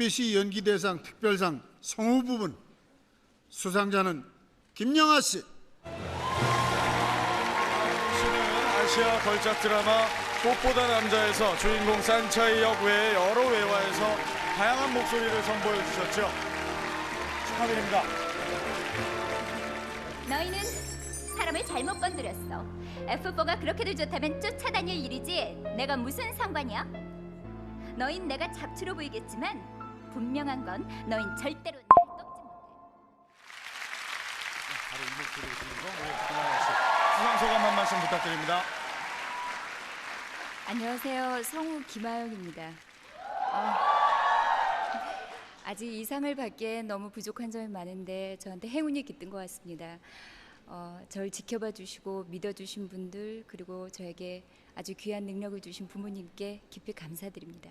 BBC 연기 대상 특별상 성우 부분 수상자는 김영하 씨. 씨는 아시아 걸작 드라마 꽃보다 남자에서 주인공 산차이 역 외에 여러 외화에서 다양한 목소리를 선보여 주셨죠. 축하드립니다. 너희는 사람을 잘못 건드렸어. F4가 그렇게들 좋다면 쫓아다닐 일이지. 내가 무슨 상관이야? 너흰 내가 잡초로 보이겠지만 분명한 건 너흰 절대로 날 꺾지 못해. 바로 이 우리 김하연 씨. 수상 소감 한 말씀 부탁드립니다. 안녕하세요. 성우 김아영입니다. 어, 아직 이 상을 받기엔 너무 부족한 점이 많은데 저한테 행운이 깃든 것 같습니다. 어, 저를 지켜봐 주시고 믿어주신 분들 그리고 저에게 아주 귀한 능력을 주신 부모님께 깊이 감사드립니다.